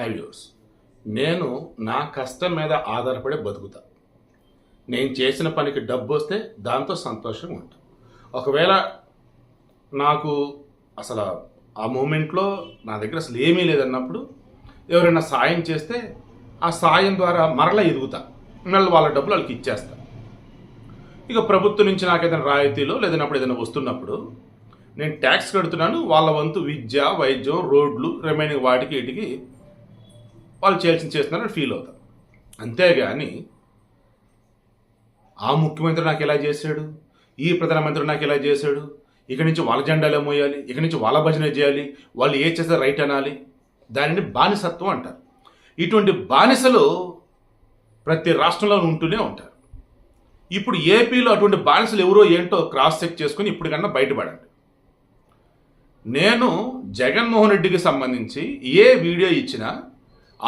High years నేను నా కష్టం మీద ఆధారపడి బతుకుతా. నేను చేసిన పనికి డబ్బు వస్తే దాంతో సంతోషంగా ఉంటా. ఒకవేళ నాకు అసలు ఆ మూమెంట్లో నా దగ్గర అసలు ఏమీ లేదన్నప్పుడు ఎవరైనా సాయం చేస్తే ఆ సాయం ద్వారా మరలా ఎదుగుతా. మళ్ళీ వాళ్ళ డబ్బులు వాళ్ళకి ఇచ్చేస్తా. ఇక ప్రభుత్వం నుంచి నాకు ఏదైనా రాయితీలో లేదన్నప్పుడు ఏదైనా వస్తున్నప్పుడు నేను ట్యాక్స్ కడుతున్నాను. వాళ్ళ వంతు విద్య వైద్యం రోడ్లు రిమైనింగ్ వాటికి వీటికి వాళ్ళు చేయాల్సింది చేస్తున్నారని ఫీల్ అవుతారు అంతేగాని ఆ ముఖ్యమంత్రి నాకు ఎలా చేశాడు ఈ ప్రధానమంత్రి నాకు ఎలా చేశాడు ఇక్కడి నుంచి వాళ్ళ జెండాలు మోయాలి ఇక్కడి నుంచి వాళ్ళ భజన చేయాలి వాళ్ళు ఏ చేస్తే రైట్ అనాలి దానిని బానిసత్వం అంటారు. ఇటువంటి బానిసలు ప్రతి రాష్ట్రంలో ఉంటూనే ఉంటారు. ఇప్పుడు ఏపీలో అటువంటి బానిసలు ఎవరో ఏంటో క్రాస్ చెక్ చేసుకుని ఇప్పటికన్నా బయటపడండి. నేను జగన్మోహన్ రెడ్డికి సంబంధించి ఏ వీడియో ఇచ్చినా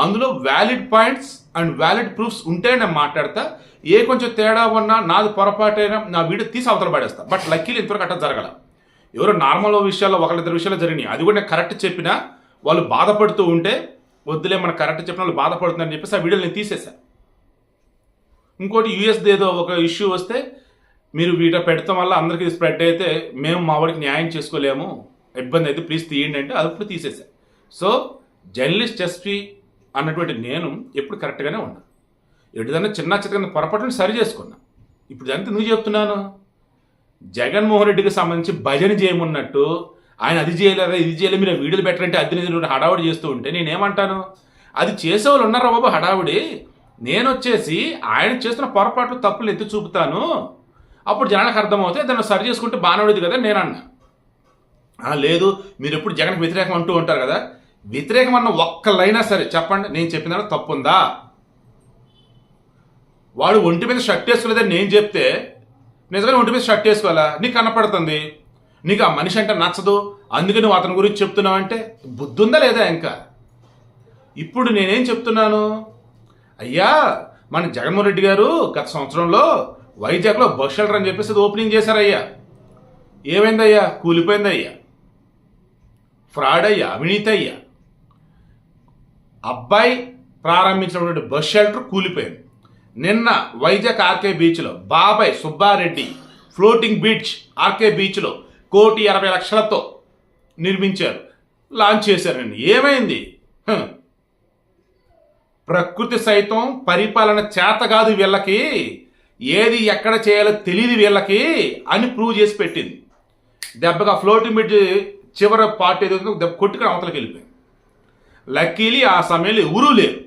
అందులో valid points and valid proofs ఉంటే నేను మాట్లాడతా. ఏ కొంచెం తేడా ఉన్నా నాది పొరపాటైనా నా వీడియో తీసి అవతల పడేస్తా. బట్ లక్కీలు ఇంతవరకు అట్లా జరగల. ఎవరో నార్మల్ విషయాల్లో ఒకళ్ళిద్దరు విషయాలు జరిగినాయి. అది కూడా నేను కరెక్ట్ చెప్పినా వాళ్ళు బాధపడుతూ ఉంటే వద్దులే మనం కరెక్ట్ చెప్పిన వాళ్ళు బాధపడుతుందని చెప్పేసి ఆ వీడియోలు నేను తీసేసా ఇంకోటి యూఎస్ది ఏదో ఒక ఇష్యూ వస్తే మీరు వీట పెడతాం వల్ల అందరికీ స్ప్రెడ్ అయితే మేము మా వాడికి న్యాయం చేసుకోలేము. ఇబ్బంది అయితే ప్లీజ్ తీయండి అంటే అది ఇప్పుడు తీసేసా సో జర్నలిస్ట్ ఎస్పీ అన్నటువంటి నేను ఎప్పుడు కరెక్ట్గానే ఉన్నా. ఎటుదన్నా చిన్న చిన్న పొరపాటును సరి చేసుకున్నా. ఇప్పుడు ఇదంతా నువ్వు చెప్తున్నాను. జగన్మోహన్ రెడ్డికి సంబంధించి భజన చేయమన్నట్టు ఆయన అది చేయలేదా ఇది చేయలేదు మీరు వీడియోలు పెట్టారంటే అది నేను హడావుడి చేస్తూ ఉంటే నేనేమంటాను? అది చేసేవాళ్ళు ఉన్నారా బాబు హడావుడి? నేను వచ్చేసి ఆయన చేస్తున్న పొరపాట్లు తప్పులు ఎత్తి చూపుతాను. అప్పుడు జనానికి అర్థమవుతాయి దాన్ని సరి చేసుకుంటే బాగానే ఉండేది కదా నేను అన్నా లేదు మీరు ఎప్పుడు జగన్కి వ్యతిరేకం అంటూ ఉంటారు కదా? వ్యతిరేకం అన్న ఒక్కలైనా సరే చెప్పండి నేను చెప్పిన తప్పుందా? తప్పు ఉందా వాడు ఒంటి మీద షర్ట్ వేసుకోలేదని నేను చెప్తే నిజంగా ఒంటి మీద షర్ట్ వేసుకోవాలా? నీకు కనపడుతుంది. నీకు ఆ మనిషి అంటే నచ్చదు. అందుకే నువ్వు అతని గురించి చెప్తున్నావు అంటే బుద్ధుందా లేదా ఇంకా? ఇప్పుడు నేనేం చెప్తున్నాను? అయ్యా మన జగన్మోహన్ రెడ్డి గారు గత సంవత్సరంలో వైజాగ్లో బస్ షెల్టర్ అని చెప్పేసి అది ఓపెనింగ్ చేశారయ్యా. ఏమైందయ్యా? కూలిపోయిందయ్యా. ఫ్రాడ్ అయ్యా అవినీతి అయ్యా. అబ్బాయి ప్రారంభించినటువంటి బస్ షెల్టర్ కూలిపోయింది. నిన్న వైజాగ్ ఆర్కే బీచ్లో బాబాయ్ సుబ్బారెడ్డి ఫ్లోటింగ్ బీచ్ ఆర్కే బీచ్లో కోటి అరవై లక్షలతో నిర్మించారు. లాంచ్ చేశారండి ఏమైంది? ప్రకృతి సైతం పరిపాలన చేత కాదు వీళ్ళకి. ఏది ఎక్కడ చేయాలో తెలియదు వీళ్ళకి అని ప్రూవ్ చేసి పెట్టింది. దెబ్బగా ఫ్లోటింగ్ బ్రిడ్జ్ చివరి పార్టీ ఏదో దెబ్బ కొట్టుకుని అవతలకి వెళ్ళిపోయింది. లక్కీలీ ఆ సమయంలో ఎవరూ లేరు.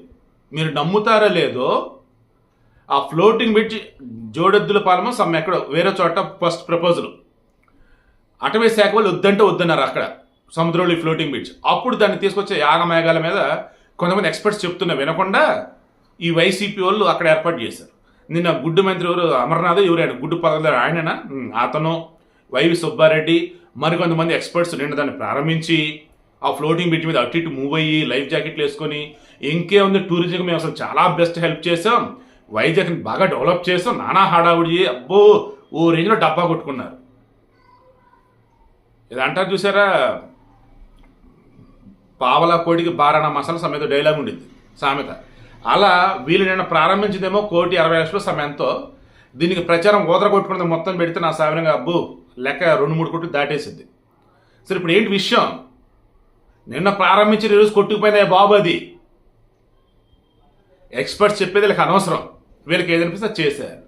మీరు నమ్ముతారో లేదో ఆ floating bridge Jodeddula Palem some ఎక్కడో వేరే చోట ఫస్ట్ ప్రపోజల్ అటవీ శాఖ వాళ్ళు వద్దంటే వద్దన్నారు అక్కడ సముద్రంలో ఈ ఫ్లోటింగ్ బ్రిడ్జ్ అప్పుడు దాన్ని తీసుకొచ్చే యాగమేఘాల మీద కొంతమంది ఎక్స్పర్ట్స్ చెప్తున్నా వినకుండా ఈ వైసీపీ వాళ్ళు అక్కడ ఏర్పాటు చేశారు. నిన్న గుడ్డు మంత్రి ఎవరు? అమర్నాథ్ ఎవరు? ఆయన గుడ్డు పదవి ఆయననా? అతను వైవి సుబ్బారెడ్డి మరికొంతమంది ఎక్స్పర్ట్స్ నిన్న దాన్ని ప్రారంభించి ఆ ఫ్లోటింగ్ బ్రిడ్జ్ మీద అటు ఇటు మూవ్ అయ్యి లైఫ్ జాకెట్లు వేసుకొని ఇంకేముంది టూరిజం మేము అసలు చాలా బెస్ట్ హెల్ప్ చేసాం వైజాగ్ని బాగా డెవలప్ చేసాం నానా హడావుడి అబ్బో ఓ రేంజ్లో డబ్బా కొట్టుకున్నారు. ఇది అంటారు చూసారా? పావల కోడికి బారాణ మసాలా సమేత డైలాగ్ ఉండింది. సామెత. అలా వీళ్ళు నేను ప్రారంభించిందేమో కోటి అరవై లక్షల సమయంతో దీనికి ప్రచారం ఓదర కొట్టుకున్నది మొత్తం పెడితే నా సామాన్యంగా అబ్బు లెక్క రెండు మూడు కోట్లు దాటేసింది. సరే ఇప్పుడు ఏంటి విషయం? నిన్న ప్రారంభించిన ఈరోజు కొట్టుకుపోయినాయి బాబు అది? ఎక్స్పర్ట్స్ చెప్పేది వీళ్ళకి అనవసరం. వీళ్ళకి ఏదనిపిస్తే అది చేశారు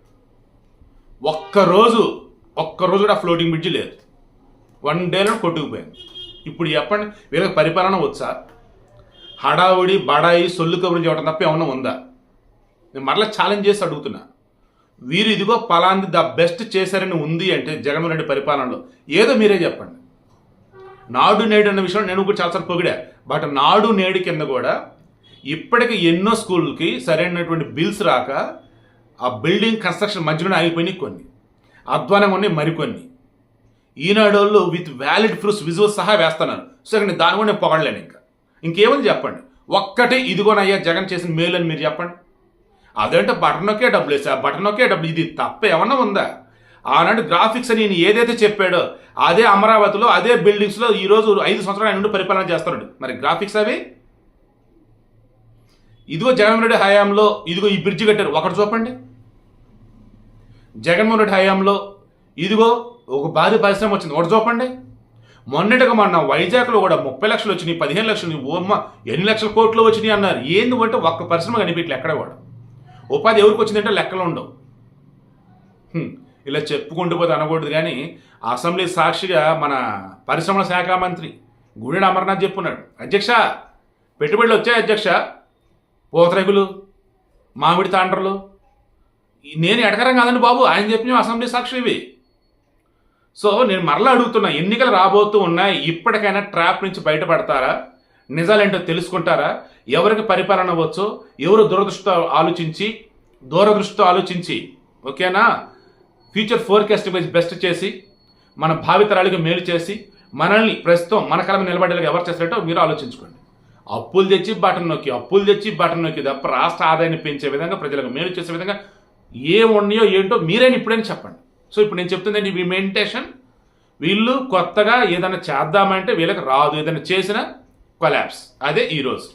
ఒక్కరోజు ఒక్కరోజు కూడా ఫ్లోటింగ్ బ్రిడ్జ్ లేదు. వన్ డేలో కొట్టుకుపోయింది. ఇప్పుడు చెప్పండి వీళ్ళకి పరిపాలన వచ్చా? హడావుడి బడాయి సొల్లు కబుర్లు చెప్పడం తప్ప ఏమన్నా ఉందా? నేను మరలా ఛాలెంజ్ చేసి అడుగుతున్నా. వీరు ఇదిగో పలాంది ద బెస్ట్ చేశారని ఉంది అంటే జగన్మోహన్ రెడ్డి పరిపాలనలో. ఏదో మీరే చెప్పండి. నాడు నేడు అన్న విషయం నేను కూడా చాలాసార్లు పొగిడా. బట్ నాడు నేడు కింద కూడా ఇప్పటికి ఎన్నో స్కూల్కి సరైనటువంటి బిల్స్ రాక ఆ బిల్డింగ్ కన్స్ట్రక్షన్ మధ్యలోనే ఆగిపోయినాయి కొన్ని. అధ్వానం ఉన్నాయి మరికొన్ని. ఈనాడు వాళ్ళు విత్ వ్యాలిడ్ ప్రూఫ్స్ విజువల్ సహా వేస్తున్నాను సో నేను దాని కూడా నేను పొగడలేను ఇంకా. ఇంకేముంది చెప్పండి? ఒక్కటే ఇదిగోనయ్యా జగన్ చేసిన మేలు అని మీరు చెప్పండి. అదేంటో బటన్ ఒకే డబ్బులు వేసా బటన్ ఒకే డబ్బులు. ఇది తప్ప ఏమన్నా ఉందా? ఆనాడు గ్రాఫిక్స్ అని ఏదైతే చెప్పాడో అదే అమరావతిలో అదే బిల్డింగ్స్లో ఈరోజు ఐదు సంవత్సరాలు ఆయన నుండి పరిపాలన చేస్తున్నాడు. మరి గ్రాఫిక్స్ అవి? ఇదిగో జగన్మోహన్ రెడ్డి హయాంలో ఇదిగో ఈ బ్రిడ్జ్ కట్టారు. ఒకటి చూపండి. జగన్మోహన్ రెడ్డి హయాంలో ఇదిగో ఒక భారీ పరిశ్రమ వచ్చింది. ఒకటి చూపండి. మొన్నటిగా మొన్న వైజాగ్లో కూడా ముప్పై లక్షలు వచ్చినాయి పదిహేను లక్షలు ఓమ్మ ఎన్ని లక్షల కోట్లు వచ్చినాయి అన్నారు. ఏంది అంటే ఒక్క పరిశ్రమ కనిపించలే ఎక్కడ కూడా. ఉపాధి ఎవరికి వచ్చిందంటే లెక్కలు ఉండవు. ఇలా చెప్పుకుంటూ పోతే అనకూడదు కానీ అసెంబ్లీ సాక్షిగా మన పరిశ్రమల శాఖ మంత్రి గుడి అమర్నాథ్ చెప్పున్నాడు. అధ్యక్ష పెట్టుబడులు వచ్చాయి అధ్యక్ష? పూతరేగులు మామిడి తాండ్రలు. నేను ఎడకరం కాదండి బాబు ఆయన చెప్పిన అసెంబ్లీ సాక్షి ఇవి. సో నేను మరలా అడుగుతున్నా ఎన్నికలు రాబోతూ ఉన్నాయి ఇప్పటికైనా ట్రాప్ నుంచి బయటపడతారా? నిజాలేంటో తెలుసుకుంటారా? ఎవరికి పరిపాలన అవ్వచ్చు ఎవరు దురదృష్టితో ఆలోచించి దూరదృష్టితో ఆలోచించి ఓకేనా? ఫ్యూచర్ ఫోర్కాస్ట్ బెస్ట్ చేసి మన భావితరాలకు మేలు చేసి మనల్ని ప్రస్తుతం మన కలమ నిలబడేలాగా ఎవరు చేస్తారో మీరు ఆలోచించుకోండి. అప్పులు తెచ్చి బటన్ నొక్కి అప్పులు తెచ్చి బటన్ నొక్కి తప్ప రాష్ట్ర ఆదాయాన్ని పెంచే విధంగా ప్రజలకు మేలు చేసే విధంగా ఏం ఉన్నాయో ఏంటో మీరైనా ఇప్పుడైనా చెప్పండి. సో ఇప్పుడు నేను చెప్తుందండి ఈ మెడిటేషన్ వీళ్ళు కొత్తగా ఏదైనా చేద్దామంటే వీళ్ళకి రాదు. ఏదైనా చేసిన కొలాబ్స్. అదే ఈరోజు